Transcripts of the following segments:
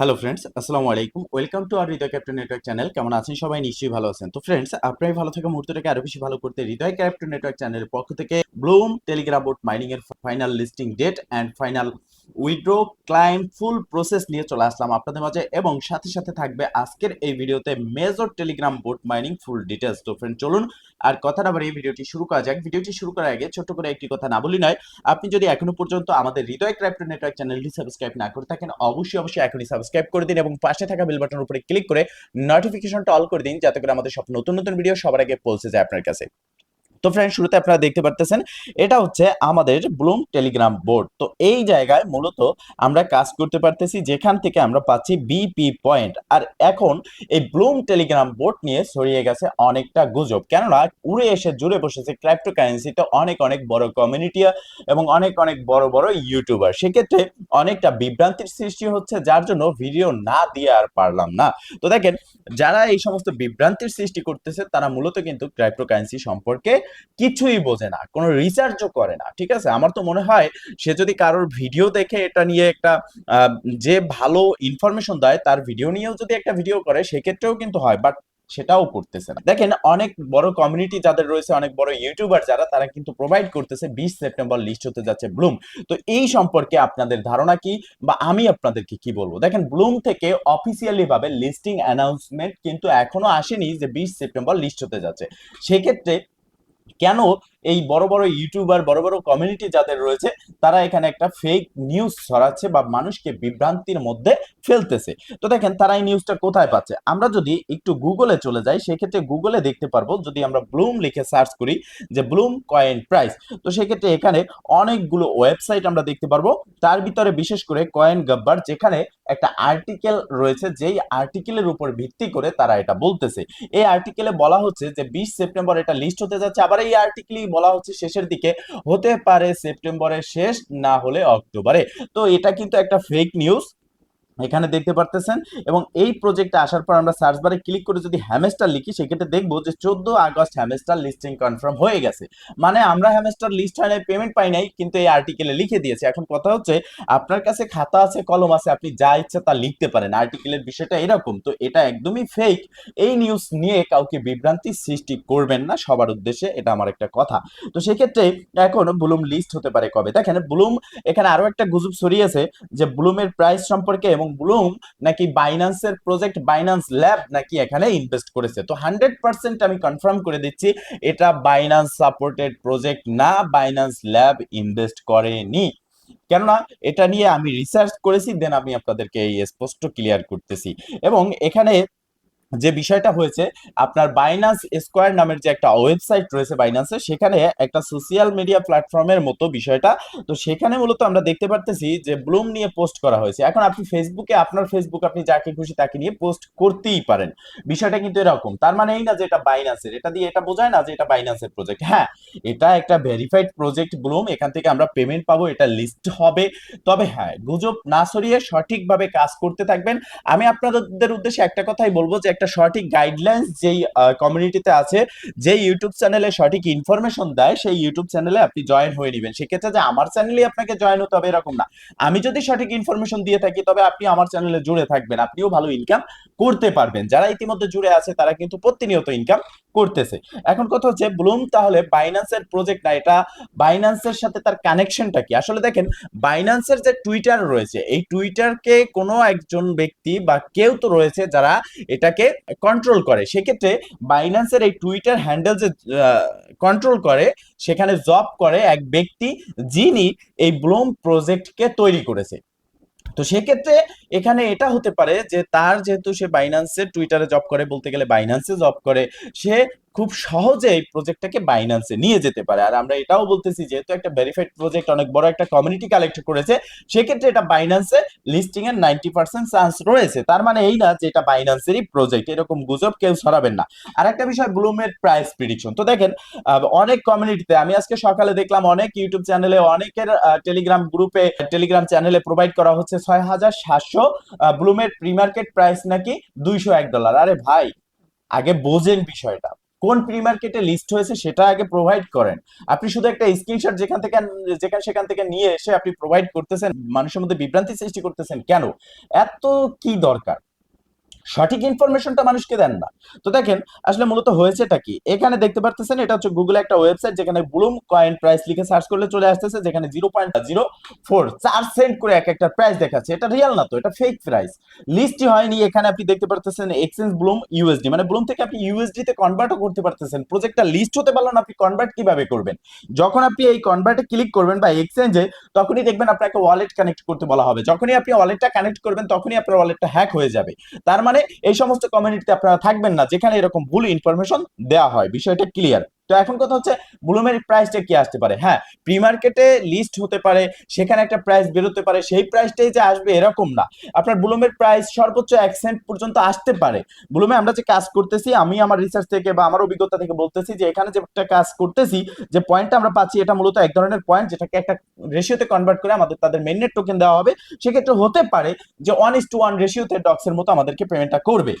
Hello friends আসসালামু আলাইকুম welcome to R Hriday captain network channel কেমন আছেন সবাই? নিশ্চয়ই ভালো আছেন। তো ফ্রেন্ডস আপনারাই ভালো থাকা মুহূর্তটাকে আরও বেশি ভালো করতে হৃদয় ক্যাপ্টেন নেটওয়ার্ক চ্যানেলের পক্ষ থেকে ব্লুম টেলিগ্রাম বোর্ড মাইনিং এর final listing date and final withdraw claim full process নিয়ে চলে আসলাম আপনাদের মাঝে এবং সাথে সাথে থাকবে আজকের এই ভিডিওতে major Telegram board mining full details তো ফ্রেন্ড চলুন আর কথা না এই ভিডিওটি শুরু করা যাক। ভিডিওটি শুরু করার আগে ছোট্ট করে একটি কথা না বলি নয়, আপনি যদি এখনও পর্যন্ত আমাদের হৃদয় ক্রাফট নেটওয়ার্ক চ্যানেলটি সাবস্ক্রাইব না করে থাকেন, অবশ্যই অবশ্যই এখনই সাবস্ক্রাইব করে দিন এবং পাশে থাকা বেল বাটনের উপরে ক্লিক করে নোটিফিকেশনটা অল করে দিন, যাতে করে আমাদের সব নতুন নতুন ভিডিও সবার আগে পৌঁছে যায় আপনার কাছে। তো ফ্রেন্ড শুরুতে আপনারা দেখতে পারতেছেন, এটা হচ্ছে আমাদের ব্লুম টেলিগ্রাম বোর্ড তো এই জায়গায় মূলত আমরা কাজ করতে পারতেছি, যেখান থেকে আমরা পাচ্ছি বিপি পয়েন্ট আর এখন এই ব্লুম টেলিগ্রাম বোর্ড নিয়ে ছড়িয়ে গেছে অনেকটা গুজব। কেননা উড়ে এসে জুড়ে বসেছে ক্রিপ্টো কারেন্সিতে অনেক অনেক বড় কমিউনিটি এবং অনেক অনেক বড় বড় ইউটিউবার সেক্ষেত্রে অনেকটা বিভ্রান্তির সৃষ্টি হচ্ছে, যার জন্য ভিডিও না দিয়ে আর পারলাম না। তো দেখেন, যারা এই সমস্ত বিভ্রান্তির সৃষ্টি করতেছে, তারা মূলত কিন্তু ক্রিপ্টো কারেন্সি সম্পর্কে কিছুই বোঝে না, কোনো রিসার্চও করে না, ঠিক আছে? আমার তো মনে হয় সে যদি কারোর ভিডিও দেখে এটা নিয়ে একটা যে ভালো ইনফরমেশন দেয়, তার ভিডিও নিয়েও যদি একটা ভিডিও করে, সেক্ষেত্রেও কিন্তু হয় বাট সেটাও করতেছে না। দেখেন, অনেক বড় কমিউনিটি যাদের রয়েছে, অনেক বড় ইউটিউবার যারা, তারা কিন্তু প্রোভাইড করতেছে, বিশ সেপ্টেম্বর লিস্ট হতে যাচ্ছে ব্লুম তো এই সম্পর্কে আপনাদের ধারণা কি? বা আমি আপনাদেরকে কি বলব? দেখেন ব্লুম থেকে অফিসিয়ালি ভাবে লিস্টিং অ্যানাউন্সমেন্ট কিন্তু এখনও আসেনি যে বিশ সেপ্টেম্বর লিস্ট হতে যাচ্ছে। সেক্ষেত্রে কেন এই বড় বড় ইউটিউবার, বড় বড় কমিউনিটি যাদের রয়েছে, তারা এখানে একটা ফেক নিউজ ছড়াচ্ছে বা মানুষকে বিভ্রান্তির মধ্যে ফেলতেছে। তো দেখেন, তারা এই নিউজটা কোথায় পাচ্ছে? আমরা যদি একটু গুগলে চলে যাই, সেক্ষেত্রে গুগলে দেখতে পারব, যদি আমরা ব্লুম লিখে সার্চ করি, যে ব্লুম কয়েন প্রাইস তো সেক্ষেত্রে এখানে অনেকগুলো ওয়েবসাইট আমরা দেখতে পারব। তার ভিতরে বিশেষ করে কয়েন গাব্বার যেখানে একটা আর্টিকেল রয়েছে, যেই আর্টিকেলের উপর ভিত্তি করে তারা এটা বলতেছে। এই আর্টিকেলে বলা হচ্ছে যে, বিশ সেপ্টেম্বর এটা লিস্ট হতে যাচ্ছে, আবার এই আর্টিকেলই বলা হচ্ছে শেষের দিকে হতে পারে সেপ্টেম্বরের শেষ, না হলে অক্টোবরে। তো এটা কিন্তু একটা ফেক নিউজ এখানে দেখতে পারতেছেন এবং এই প্রজেক্টে আসার পর আমরা সার্চ বারে ক্লিক করে যদি হ্যামেস্টার লিখি, সেক্ষেত্রে দেখব যে চোদ্দ আগস্ট হ্যামেস্টার লিস্টিং কনফার্ম হয়ে গেছে। মানে আমরা হ্যামেস্টার লিস্ট হয় নাই পেমেন্ট পাই নাই, কিন্তু এই আর্টিকেলে লিখে দিয়েছে। এখন কথা হচ্ছে, আপনার কাছে খাতা আছে, কলম আছে, আপনি যা ইচ্ছা তা লিখতে পারেন। আর্টিকেলের বিষয়টা এরকম, তো এটা একদমই ফেক এই নিউজ নিয়ে কাউকে বিভ্রান্তি সৃষ্টি করবেন না, সবার উদ্দেশ্যে এটা আমার একটা কথা। তো সেক্ষেত্রে এখন ব্লুম লিস্ট হতে পারে কবে? দেখেন ব্লুম এখানে আরও একটা গুজব ছড়িয়েছে যে ব্লুমের প্রাইস সম্পর্কে এবং ব্লুম নাকি বাইন্যান্সের প্রজেক্ট বাইন্যান্স ল্যাব নাকি এখানে ইনভেস্ট করেছে? তো হান্ড্রেড পার্সেন্ট আমি কনফার্ম করে দিচ্ছি, এটা বাইন্যান্স সাপোর্টেড প্রজেক্ট না বাইন্যান্স ল্যাব ইনভেস্ট করেনি। কেননা এটা নিয়ে আমি রিসার্চ করেছি দেন আমি আপনাদেরকে এই স্পষ্ট ক্লিয়ার করতেছি। এবং এখানে যে বিষয়টা হয়েছে, আপনার বাইনান্স স্কোয়ার নামের যে একটা ওয়েবসাইট রয়েছে বাইনান্সের সেখানে একটা সোশ্যাল মিডিয়া প্ল্যাটফর্মের মতো বিষয়টা। তো সেখানে মূলত আমরা দেখতে পারতেছি যে ব্লুম নিয়ে পোস্ট করা হয়েছে। এখন আপনি ফেসবুকে আপনার ফেসবুক আপনি যাকে খুশি তাকে নিয়ে পোস্ট করতেই পারেন। বিষয়টা কিন্তু এরকম। তার মানে এই না যে এটা বাইনান্সের এটা দিয়ে এটা বোঝায় না যে এটা বাইনান্সের প্রজেক্ট হ্যাঁ এটা একটা ভেরিফাইড প্রজেক্ট ব্লুম এখান থেকে আমরা পেমেন্ট পাবো, এটা লিস্ট হবে। তবে হ্যাঁ গুজব না সরিয়ে সঠিকভাবে কাজ করতে থাকবেন। আমি আপনাদের উদ্দেশ্যে একটা কথাই বলব যে একটা সঠিক গাইডলাইন্স যেই কমিউনিটিতে আছে যে ইউটিউব চ্যানেলে সঠিক ইনফরমেশন দেয়, সেই ইউটিউব চ্যানেলে আপনি জয়েন হয়ে নেবেন। সেক্ষেত্রে যে আমার চ্যানেলে আপনাকে জয়েন হতে হবে এরকম না। আমি যদি সঠিক ইনফরমেশন দিয়ে থাকি, তবে আপনি আমার চ্যানেলে জুড়ে থাকবেন। আপনিও ভালো ইনকাম করতে পারবেন। যারা ইতিমধ্যে জুড়ে আছে, তারা কিন্তু প্রতিনিয়ত ইনকাম করতেছে। এখন কথা হচ্ছে ব্লুম তাহলে বাইন্যান্সের প্রজেক্ট না, এটা বাইন্যান্সের সাথে তার কানেকশনটা কি? আসলে দেখেন বাইন্যান্সের যে টুইটার রয়েছে, এই টুইটারকে কোনো একজন ব্যক্তি বা কেউ তো রয়েছে যারা এটাকে কন্ট্রোল করে। সেক্ষেত্রে বাইন্যান্সের এই টুইটার হ্যান্ডেল যে কন্ট্রোল করে, সেখানে জব করে এক ব্যক্তি যিনি এই ব্লুম প্রজেক্টকে তৈরি করেছে। তো সেক্ষেত্রে এখানে এটা হতে পারে যে তার যেহেতু সে বাইন্যান্সে টুইটারে জব করে, বলতে গেলে বাইন্যান্সে জব করে, সে খুব সহজে এই প্রজেক্টটাকে বাইন্যান্সে নিয়ে যেতে পারে। আর আমরা এটাও বলতেছি, যেহেতু একটা ভেরিফাইড প্রজেক্ট অনেক বড় একটা কমিউনিটি কালেক্ট করেছে, সেক্ষেত্রে এটা বাইন্যান্সে লিস্টিং এর নাইনটি পার্সেন্ট চান্স রয়েছে। তার মানে এই না যে এটা বাইন্যান্সেরই প্রজেক্ট এরকম গুজব কেউ ছড়াবেন না। আর একটা বিষয় ব্লুমের প্রাইস প্রিডিকশন তো দেখেন অনেক কমিউনিটিতে আমি আজকে সকালে দেখলাম অনেক ইউটিউব চ্যানেলে অনেকের টেলিগ্রাম গ্রুপে টেলিগ্রাম চ্যানেলে প্রোভাইড করা হচ্ছে ছয় হাজার সাতশো ব্লুমের প্রি মার্কেট প্রাইস নাকি দুইশো এক ডলার আরে ভাই, আগে বোঝেন বিষয়টা। কোন প্রি মার্কেটে লিস্ট হয়েছে সেটা আগে প্রোভাইড করেন। আপনি শুধু একটা স্ক্রিনশট যেখান থেকে, যেখান সেখান থেকে নিয়ে এসে আপনি প্রোভাইড করতেছেন, মানুষের মধ্যে বিভ্রান্তি সৃষ্টি করতেছেন কেন? এত কি দরকার? সঠিক ইনফরমেশনটা মানুষকে দেন না। তো দেখেন, আসলে মূলত হয়েছেটা কি? এখানে দেখতে পারতেছেন, এটা হচ্ছে গুগলে একটা ওয়েবসাইট যেখানে ব্লুম কয়েন প্রাইস লিখে সার্চ করলে চলে আসতেছে, যেখানে জিরো পয়েন্ট জিরো ফোর চার সেন্ট করে এক একটা প্রাইস দেখাচ্ছে। এটা রিয়েল না তো, এটা ফেক প্রাইস লিস্টই হয়নি, এখানে আপনি দেখতে পারতেছেন এক্সচেঞ্জ ব্লুম ইউএসডি মানে ব্লুম থেকে আপনি ইউএসডি তে কনভার্টও করতে পারতেছেন। প্রজেক্টটা লিস্ট হতে পারল না, আপনি কনভার্ট কীভাবে করবেন? যখন আপনি এই কনভার্টে ক্লিক করবেন বা এক্সচেঞ্জে তখনই দেখবেন আপনাকে ওয়ালেট কানেক্ট করতে বলা হবে। যখনই আপনি ওয়ালেটটা কানেক্ট করবেন, তখনই আপনার ওয়ালেটটা হ্যাক হয়ে যাবে। তার মানে এই সমস্ত কমিউনিটিতে আপনারা থাকবেন না যেখানে এরকম ভুল ইনফরমেশন দেওয়া হয়। বিষয়টা ক্লিয়ার তো এখন কথা হচ্ছে ব্লুমের প্রাইসটা কি আসতে পারে? হ্যাঁ প্রি মার্কেটে লিস্ট হতে পারে, সেখানে একটা প্রাইস বেরোতে পারে, সেই প্রাইসটাই যে আসবে এরকম না। আপনার ব্লুমের প্রাইস সর্বোচ্চ এক সেন্ট পর্যন্ত আসতে পারে। ব্লুমে আমরা যে কাজ করতেছি, আমি আমার রিসার্চ থেকে বা আমার অভিজ্ঞতা থেকে বলতেছি যে এখানে যে একটা কাজ করতেছি, যে পয়েন্টটা আমরা পাচ্ছি, এটা মূলত এক ধরনের পয়েন্ট যেটাকে একটা রেশিওতে কনভার্ট করে আমাদের তাদের মেননেট টোকেন দেওয়া হবে। সেক্ষেত্রে হতে পারে যে ওয়ান ইস টু ওয়ান রেশিওতে ডক্সের মতো আমাদেরকে পেমেন্টটা করবে।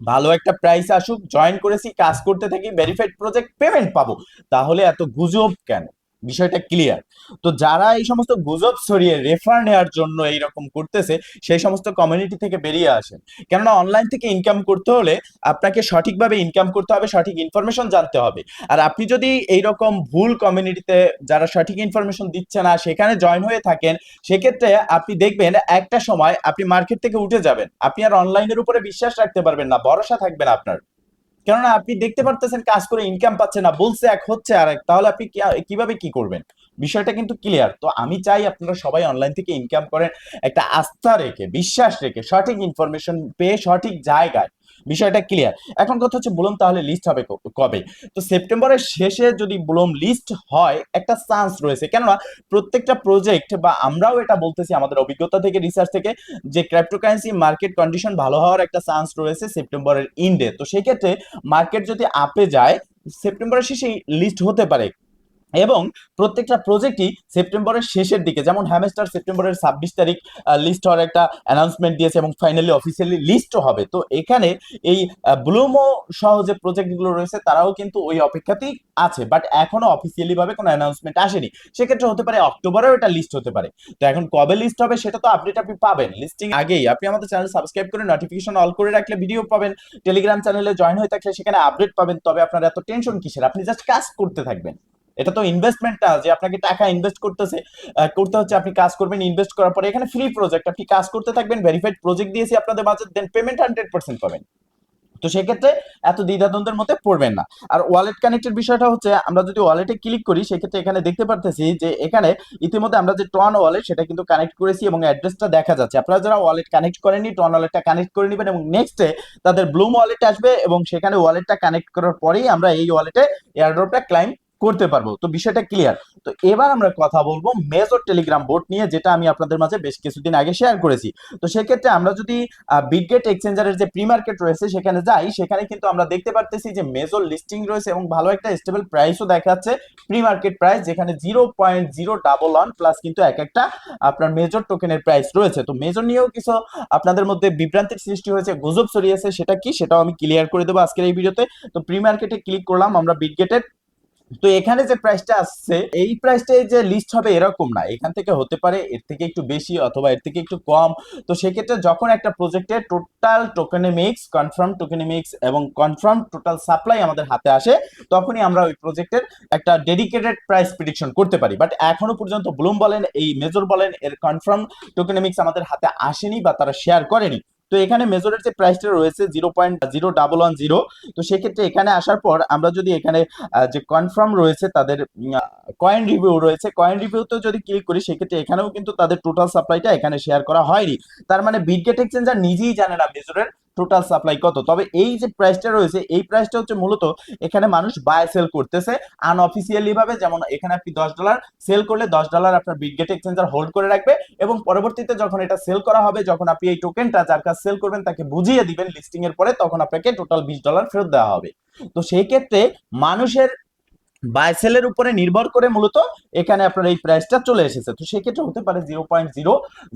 ভালো একটা প্রাইস আসুক জয়েন করেছি, কাজ করতে থাকি ভেরিফাইড প্রজেক্ট পেমেন্ট পাবো। তাহলে এত গুজব কেন? বিষয়টা ক্লিয়ার তো যারা এই সমস্ত গুজব ছড়িয়ে রেফার নেওয়ার জন্য এইরকম করতেছে, সেই সমস্ত কমিউনিটি থেকে বেরিয়ে আসেন। কেননা অনলাইন থেকে ইনকাম করতে হলে আপনাকে সঠিকভাবে ইনকাম করতে হবে, সঠিক ইনফরমেশন জানতে হবে। আর আপনি যদি এইরকম ভুল কমিউনিটিতে যারা সঠিক ইনফরমেশন দিচ্ছে না, সেখানে জয়েন হয়ে থাকেন, সেক্ষেত্রে আপনি দেখবেন একটা সময় আপনি মার্কেট থেকে উঠে যাবেন। আপনি আর অনলাইনের উপরে বিশ্বাস রাখতে পারবেন না, ভরসা থাকবে না আপনার। কেননা আপনি দেখতে পারতেছেন কাজ করে ইনকাম পাচ্ছে না, বলছে এক হচ্ছে আর এক তাহলে আপনি কীভাবে কি করবেন? বিষয়টা কিন্তু ক্লিয়ার তো আমি চাই আপনারা সবাই অনলাইন থেকে ইনকাম করেন, একটা আস্থা রেখে, বিশ্বাস রেখে, সঠিক ইনফরমেশন পেয়ে সঠিক জায়গায় বিষয়টা ক্লিয়ার এখন কথা হচ্ছে বলুন তাহলে লিস্ট হবে কবে? তো সেপ্টেম্বরের শেষে যদি বলুন লিস্ট হয়, একটা চান্স রয়েছে। কেননা প্রত্যেকটা প্রজেক্ট বা আমরাও এটা বলতেছি আমাদের অভিজ্ঞতা থেকে রিসার্চ থেকে, যে ক্রিপ্টোকারেন্সি মার্কেট কন্ডিশন ভালো হওয়ার একটা চান্স রয়েছে সেপ্টেম্বরের ইন্ডে তো সেক্ষেত্রে মার্কেট যদি আপে যায়, সেপ্টেম্বরের শেষে লিস্ট হতে পারে। এবং প্রত্যেকটা প্রজেক্টই সেপ্টেম্বরের শেষের দিকে, যেমন হ্যামেস্টার সেপ্টেম্বরের ছাব্বিশ তারিখ লিস্ট হওয়ার একটা অ্যানাউন্সমেন্ট দিয়েছে এবং ফাইনালি অফিসিয়ালি লিস্টও হবে। তো এখানে এই ব্লুমো সহ যে প্রজেক্টগুলো রয়েছে, তারাও কিন্তু ওই অপেক্ষাতেই আছে। বাট এখনও অফিসিয়ালি ভাবে কোনো অ্যানাউন্সমেন্ট আসেনি। সেক্ষেত্রে হতে পারে অক্টোবরেও এটা লিস্ট হতে পারে। তো এখন কবে লিস্ট হবে সেটা তো আপডেট আপনি পাবেন। লিস্টিং আগেই আপনি আমাদের চ্যানেল সাবস্ক্রাইব করে নোটিফিকেশন অল করে রাখলে ভিডিও পাবেন। টেলিগ্রাম চ্যানেলে জয়েন হয়ে থাকলে সেখানে আপডেট পাবেন। তবে আপনার এত টেনশন কিসের? আপনি জাস্ট কাজ করতে থাকবেন। এটা তো ইনভেস্টমেন্ট না যে আপনাকে টাকা ইনভেস্ট করতেছে করতে হচ্ছে আপনি কাজ করবেন ইনভেস্ট করার পরে এখানে ফ্রি প্রজেক্ট আপনি কাজ করতে থাকবেন ভেরিফাইড প্রজেক্ট দিয়েছি আপনাদের মাঝে দেন পেমেন্ট হান্ড্রেড পার্সেন্ট পাবেন। তো সেক্ষেত্রে এত দ্বিধাদ্বন্দ্বের মধ্যে পড়বেন না। আর ওয়ালেট কানেক্টের বিষয়টা হচ্ছে, আমরা যদি ওয়ালেটে ক্লিক করি, সেক্ষেত্রে এখানে দেখতে পারতেছি যে এখানে ইতিমধ্যে আমরা যে টন ওয়ালেট সেটা কিন্তু কানেক্ট করেছি এবং অ্যাড্রেসটা দেখা যাচ্ছে। আপনারা যারা ওয়ালেট কানেক্ট করেননি টন ওয়ালেটটা কানেক্ট করে নেবেন এবং নেক্সটে তাদের ব্লুম ওয়ালেট আসবে এবং সেখানে ওয়ালেটটা কানেক্ট করার পরেই আমরা এই ওয়ালেটে এয়ারড্রপটা ক্লাইম করতে পারব। তো বিষয়টা ক্লিয়ার তো এবার আমরা কথা বলব মেজর টেলিগ্রাম বোর্ড নিয়ে, যেটা আমি আপনাদের মাঝে বেশ কিছুদিন আগে শেয়ার করেছি। তো সেক্ষেত্রে আমরা যদি বিটগেট এক্সচেঞ্জারের যে প্রি মার্কেট রয়েছে, সেখানে যাই, সেখানে কিন্তু আমরা দেখতে পারতেছি যে মেজর লিস্টিং রয়েছে এবং ভালো একটা স্টেবল প্রাইসও দেখাচ্ছে প্রি মার্কেট প্রাইস যেখানে zero point zero double one plus কিন্তু এক একটা আপনার মেজর টোকেনের প্রাইস রয়েছে। তো মেজর নিয়েও কিছু আপনাদের মধ্যে বিভ্রান্তির সৃষ্টি হয়েছে, গুজব ছড়িয়েছে, সেটা কি? সেটাও আমি ক্লিয়ার করে দেবো আজকের এই ভিডিওতে তো। প্রি মার্কেটে ক্লিক করলাম, আমরা বিটগেটের তো এখানে যে প্রাইসটা আসছে, এই প্রাইসটাই যে লিস্ট হবে এরকম না। এখান থেকে হতে পারে এর থেকে একটু বেশি অথবা এর থেকে একটু কম। তো সেক্ষেত্রে যখন একটা প্রজেক্টের টোটাল টোকেনেমিক্স কনফার্ম টোকেনেমিক্স এবং কনফার্ম টোটাল সাপ্লাই আমাদের হাতে আসে, তখনই আমরা ওই প্রজেক্টের একটা ডেডিকেটেড প্রাইস প্রিডিকশন করতে পারি। বাট এখনও পর্যন্ত ব্লুম বলেন, এই মেজর বলেন, এর কনফার্ম টোকেনেমিক্স আমাদের হাতে আসেনি বা তারা শেয়ার করেনি। তো এখানে মেজরের যে প্রাইসটা রয়েছে zero point zero double one zero তো সেক্ষেত্রে এখানে আসার পর আমরা যদি এখানে যে কনফার্ম রয়েছে তাদের কয়েন রিভিউ রয়েছে কয়েন রিভিউতে যদি ক্লিক করি সেক্ষেত্রে এখানেও কিন্তু তাদের টোটাল সাপ্লাইটা এখানে শেয়ার করা হয়নি। তার মানে বিটগেট এক্সচেঞ্জার নিজেই জানে না মেজরের টোটাল সাপ্লাই কত? তবে এই যে প্রাইসটা রয়েছে, এই প্রাইসটা হচ্ছে মূলত এখানে মানুষ বাই সেল করতেছে আনঅফিসিয়ালি ভাবে। যেমন এখানে আপনি দশ ডলার সেল করলে দশ ডলার আপনার বিগগেট এক্সচেঞ্জার হোল্ড করে রাখবে এবং পরবর্তীতে যখন এটা সেল করা হবে, যখন আপনি এই টোকেনটা যার কাছে সেল করবেন তাকে বুঝিয়ে দিবেন লিস্টিং এর পরে, তখন আপনাকে টোটাল বিশ ডলার ফেরত দেওয়া হবে। তো সেই ক্ষেত্রে মানুষের বাই সেলের উপরে নির্ভর করে মূলত এখানে আপনার এই প্রাইসটা চলে এসেছে। তো সেক্ষেত্রে হতে পারে zero point zero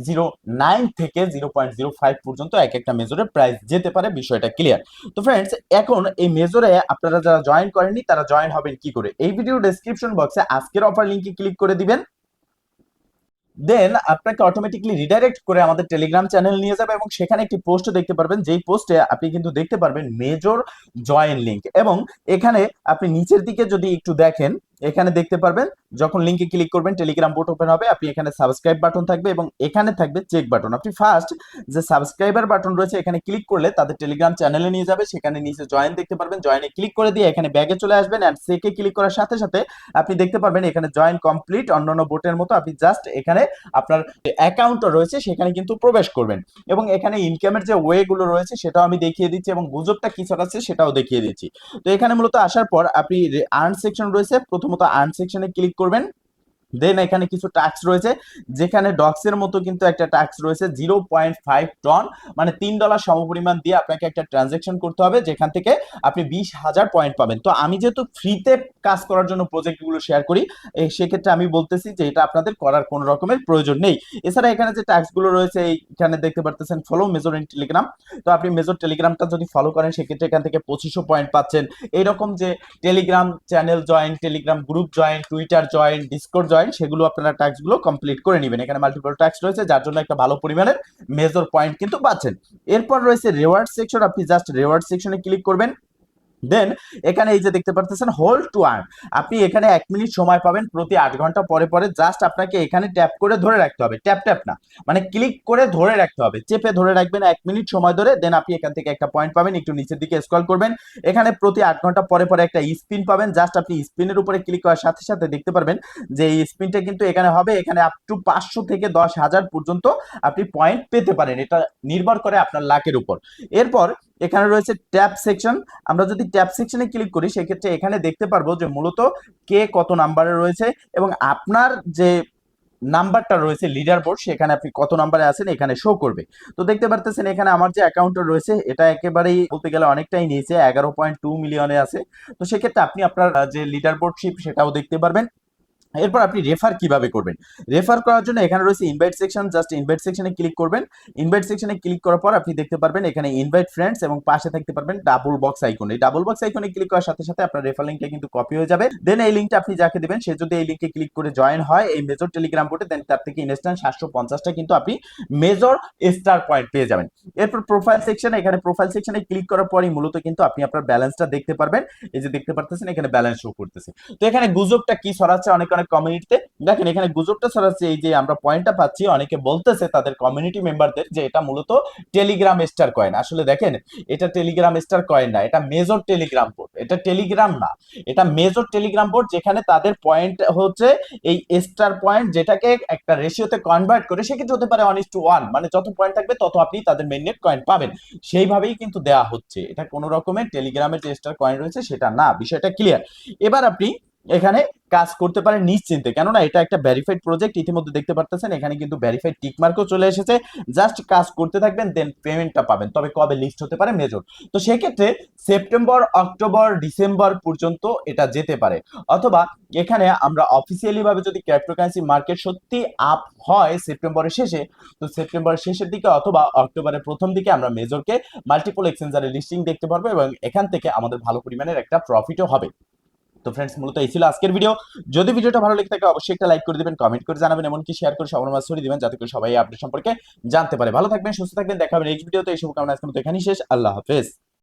zero nine থেকে জিরো পয়েন্ট জিরো ফাইভ পর্যন্ত এক একটা মেজরের প্রাইস যেতে পারে, বিষয়টা ক্লিয়ার তো ফ্রেন্ডস এখন এই মেজরে আপনারা যারা জয়েন করেননি, তারা জয়েন হবেন কি করে? এই ভিডিও ডেসক্রিপশন বক্সে আজকের অফার লিঙ্কে ক্লিক করে দিবেন। দেন আপনাকে অটোমেটিকলি রিডাইরেক্ট করে আমাদের টেলিগ্রাম চ্যানেল নিয়ে যাবে এবং সেখানে একটি পোস্ট দেখতে পারবেন। যেই পোস্টে আপনি কিন্তু দেখতে পারবেন মেজর জয়েন লিঙ্ক এবং এখানে আপনি নিচের দিকে যদি একটু দেখেন এখানে দেখতে পারবেন, যখন লিংকে ক্লিক করবেন টেলিগ্রাম বোট ওপেন হবে, আপনি এখানে সাবস্ক্রাইব বাটন থাকবে এবং এখানে থাকবে চেক বাটন আপনি ফার্স্ট যে সাবস্ক্রাইবার বাটন রয়েছে, এখানে ক্লিক করলে তাদের টেলিগ্রাম চ্যানেলে নিয়ে যাবে, সেখানে নিচে জয়েন দেখতে পারবেন জয়েনে ক্লিক করে দিয়ে এখানে ব্যাগে চলে আসবেন অ্যান্ড সেকে ক্লিক করার সাথে সাথে আপনি দেখতে পারবেন এখানে জয়েন কমপ্লিট অন্যান্য বোটের মতো আপনি জাস্ট এখানে আপনার অ্যাকাউন্টটা রয়েছে, সেখানে কিন্তু প্রবেশ করবেন। এবং এখানে ইনকামের যে ওয়ে গুলো রয়েছে, সেটাও আমি দেখিয়ে দিচ্ছি এবং গুজবটা কি ছড়াচ্ছে, সেটাও দেখিয়ে দিচ্ছি। তো এখানে মূলত আসার পর আপনি আর্ন সেকশন রয়েছে প্রথমত আর্ন সেকশনে ক্লিক করবেন। দেন এখানে কিছু ট্যাক্স রয়েছে, যেখানে ডক্সের মতো কিন্তু একটা ট্যাক্স রয়েছে জিরো পয়েন্ট ফাইভ টন মানে তিন ডলার সমপরিমাণ দিয়ে আপনাকে একটা ট্রানজেকশন করতে হবে, যেখান থেকে আপনি বিশ হাজার পয়েন্ট পাবেন। তো আমি যেহেতু ফ্রিতে কাজ করার জন্য প্রজেক্টগুলো শেয়ার করি সেক্ষেত্রে আমি বলতেছি যে এটা আপনাদের করার কোনো রকমের প্রয়োজন নেই। এছাড়া এখানে যে ট্যাক্সগুলো রয়েছে, এইখানে দেখতে পারতেছেন ফলো মেজর ইন টেলিগ্রাম তো আপনি মেজর টেলিগ্রামটা যদি ফলো করেন, সেক্ষেত্রে এখান থেকে পঁচিশশো পয়েন্ট পাচ্ছেন। এইরকম যে Telegram channel join Telegram group join Twitter join Discord join সেগুলো আপনারা ট্যাক্সগুলো কমপ্লিট করে নেবেন। এখানে মাল্টিপল ট্যাক্স রয়েছে, যার জন্য একটা ভালো পরিমাণের মেজর পয়েন্ট কিন্তু পাচ্ছেন। এরপর রয়েছে রেওয়ার্ড সেকশন আপনি জাস্ট রেওয়ার্ড সেকশনে ক্লিক করবেন। দেন এখানে এই যে দেখতে পারতেছেন হোল্ড টু আর্ন আপনি এখানে এক মিনিট সময় পাবেন, প্রতি আট ঘণ্টা পরে পরে জাস্ট আপনাকে এখানে ট্যাপ করে ধরে রাখতে হবে। ট্যাপ ট্যাপ না। মানে ক্লিক করে ধরে রাখতে হবে। চেপে ধরে রাখবেন এক মিনিট সময় ধরে দেন আপনি এখান থেকে একটা পয়েন্ট পাবেন, একটু নিচের দিকে স্ক্রল করবেন। এখানে প্রতি আট ঘণ্টা পরে পরে একটা স্পিন পাবেন। জাস্ট আপনি স্পিনের উপরে ক্লিক করার সাথে সাথে দেখতে পারবেন যে এই স্পিনটা কিন্তু এখানে হবে, এখানে আপ টু পাঁচশো থেকে দশ হাজার পর্যন্ত আপনি পয়েন্ট পেতে পারেন। এটা নির্ভর করে আপনার লাকের উপর। এরপর এখানে রয়েছে ট্যাব সেকশন। আমরা যদি ট্যাব সেকশনে ক্লিক করি, সেক্ষেত্রে এখানে দেখতে পারব যে মূলত কে কত নাম্বারে রয়েছে এবং আপনার যে নাম্বারটা রয়েছে লিডার বোর্ড সেখানে আপনি কত নাম্বারে আছেন, এখানে শো করবে। তো দেখতে পারতেছেন, এখানে আমার যে অ্যাকাউন্টটা রয়েছে, এটা একেবারেই বলতে গেলে অনেকটাই নিয়েছে এগারো পয়েন্ট টু মিলিয়নে আছে। তো সেক্ষেত্রে আপনি আপনার যে লিডার বোর্ডশিপ সেটাও দেখতে পারবেন। এরপর আপনি রেফার কীভাবে করবেন? রেফার করার জন্য এখানে রয়েছে ইনভাইট সেকশন জাস্ট ইনভাইট সেকশনে ক্লিক করবেন। ইনভাইট সেকশনে ক্লিক করার পর আপনি দেখতে পারবেন এখানে ইনভাইট ফ্রেন্ডস এবং পাশে থাকতে পারবেন ডাবল বক্স আইকন এই ডাবল বক্স আইকনে ক্লিক করার সাথে সাথে আপনার রেফার লিঙ্কটা কিন্তু কপি হয়ে যাবে। দেন এই লিঙ্কটা আপনি যাকে দেবেন, সে যদি এই লিঙ্কে ক্লিক করে জয়েন হয়, এই মেজর টেলিগ্রাম বোর্ডে দেন তার থেকে ইনস্ট্যান্ট সাতশো পঞ্চাশটা কিন্তু আপনি মেজর স্টার পয়েন্ট পেয়ে যাবেন। এরপর প্রোফাইল সেকশন এখানে প্রোফাইল সেকশনে ক্লিক করার পরই মূলত কিন্তু আপনি আপনার ব্যালেন্সটা দেখতে পারবেন। এই যে দেখতে পারতেছেন, এখানে ব্যালেন্স শো করতেছে। তো এখানে গুজবটা কি সরাচ্ছে অনেক অনেক কমিউনিটিতে দেখেন, এখানে গুজবটা ছড়াচ্ছে, এই যে আমরা পয়েন্টটা পাচ্ছি, অনেকে বলতেছে তাদের কমিউনিটি মেম্বারদের যে এটা মূলত টেলিগ্রাম স্টার কয়েন আসলে দেখেন, এটা টেলিগ্রাম স্টার কয়েন না, এটা মেজর টেলিগ্রাম বোর্ড এটা টেলিগ্রাম না, এটা মেজর টেলিগ্রাম বোর্ড যেখানে তাদের পয়েন্ট হচ্ছে এই স্টার পয়েন্ট যেটাকে একটা রেশিওতে কনভার্ট করে, সেক্ষেত্রে হতে পারে ওয়ান ইস টু ওয়ান মানে যত পয়েন্ট থাকবে, তত আপনি তাদের মেননেট কয়েন পাবেন। সেইভাবেই কিন্তু দেওয়া হচ্ছে। এটা কোনো রকমের টেলিগ্রামের যে স্টার কয়েন রয়েছে, সেটা না। বিষয়টা ক্লিয়ার এবার আপনি এখানে কাজ করতে পারে নিশ্চিন্তে। কেননা এটা একটা ভেরিফাইড প্রজেক্ট ইতিমধ্যে দেখতে পারতেছেন, এখানে কিন্তু ভেরিফাইড টিক টিকমার্কও চলে এসেছে। জাস্ট কাজ করতে থাকবেন দেন পেমেন্টটা পাবেন। তবে কবে লিস্ট হতে পারে মেজর তো সেক্ষেত্রে সেপ্টেম্বর অক্টোবর ডিসেম্বর পর্যন্ত এটা যেতে পারে। অথবা এখানে আমরা অফিসিয়ালি ভাবে যদি ক্রিপ্টোকারেন্সি মার্কেট সত্যি আপ হয় সেপ্টেম্বরের শেষে, তো সেপ্টেম্বরের শেষের দিকে অথবা অক্টোবরের প্রথম দিকে আমরা মেজরকে মাল্টিপল এক্সচেঞ্জারে লিস্টিং দেখতে পারব এবং এখান থেকে আমাদের ভালো পরিমাণের একটা প্রফিটও হবে। তো ফ্রেন্ডস মূলত এই ছিল আজকের ভিডিও যদি ভিডিওটা ভালো লেগে থাকে, অবশ্যই একটা লাইক করে দিবেন কমেন্ট করে জানাবেন, এমনকি শেয়ার করে সবার মাঝে ছড়িয়ে দিবেন, যাতে করে সবাই আপডেট সম্পর্কে জানতে পারে। ভালো থাকবেন, সুস্থ থাকবেন, দেখা হবে নেক্সট ভিডিওতে এই শুভকামনা আজকে মতো এখানেই শেষ। আল্লাহ হাফেজ।